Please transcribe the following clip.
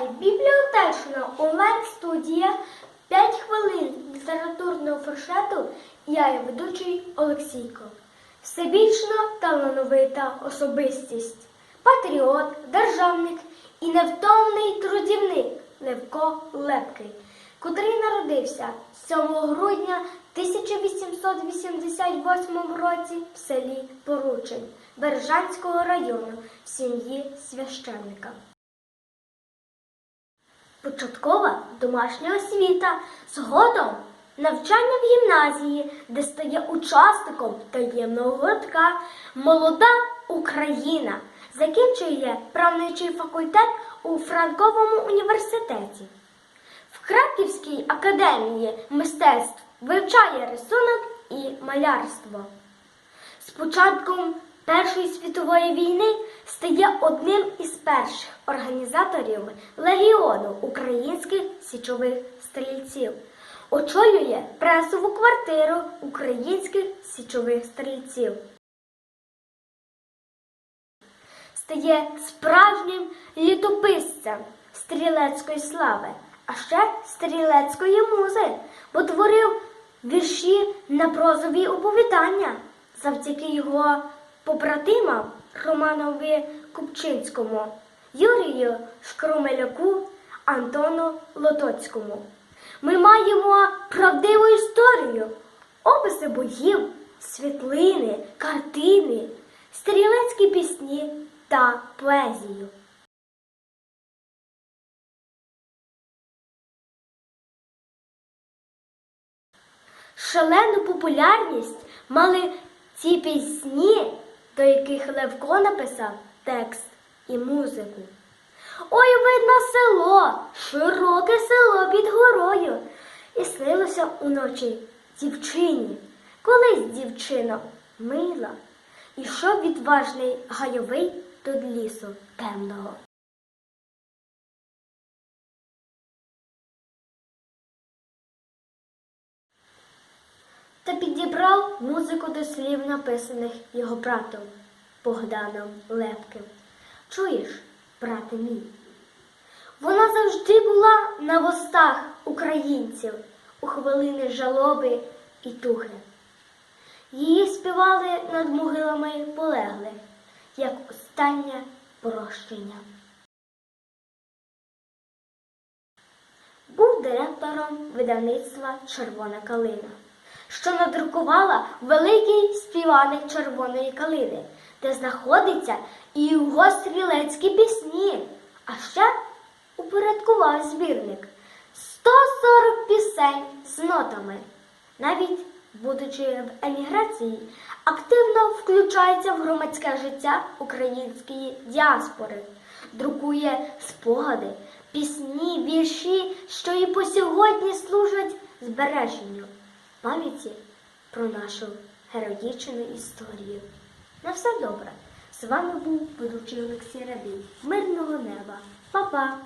триває бібліотечна онлайн-студія 5 хвилин літературного фуршету. Я є ведучий Олексійко. Всебічно талановита особистість, патріот, державник і невтомний трудівник Левко Лепкий, котрий народився 7 грудня 1888 році в селі Поручень Бережанського району в сім'ї священника. Початкова домашня освіта, згодом навчання в гімназії, де стає учасником таємного гуртка Молода Україна, закінчує правничий факультет у Франковому університеті. В Краківській академії мистецтв вивчає рисунок і малярство. З початком Першої світової війни стає одним із перших організаторів Легіону українських січових стрільців. Очолює пресову квартиру українських січових стрільців. Стає справжнім літописцем стрілецької слави, а ще стрілецької музи, бо творив вірші на прозові оповідання завдяки його побратимам Романові Купчинському, Юрію Шкромеляку, Антону Лотоцькому. Ми маємо правдиву історію, описи боїв, світлини, картини, стрілецькі пісні та поезію. Шалену популярність мали ці пісні, до яких Левко написав текст і музику. Ой, видно село, широке село під горою. І снилося уночі дівчині. Колись дівчино мила, ішов відважний гайовий до лісу темного. Та музику до слів, написаних його братом Богданом Лепким. Чуєш, брате мій? Вона завжди була на вустах українців у хвилини жалоби і тухи. Її співали над могилами полеглих, як останнє прощення. Був директором видавництва Червона калина, що надрукувала великий співаник червоної калини, де знаходиться і його стрілецькі пісні, а ще упорядкував збірник. 140 пісень з нотами. Навіть будучи в еміграції, активно включається в громадське життя української діаспори, друкує спогади, пісні, вірші, що і по сьогодні служать збереженню пам'яті про нашу героїчну історію. На все добре. З вами був ведучий Олексій Радий. Мирного неба. Па-па!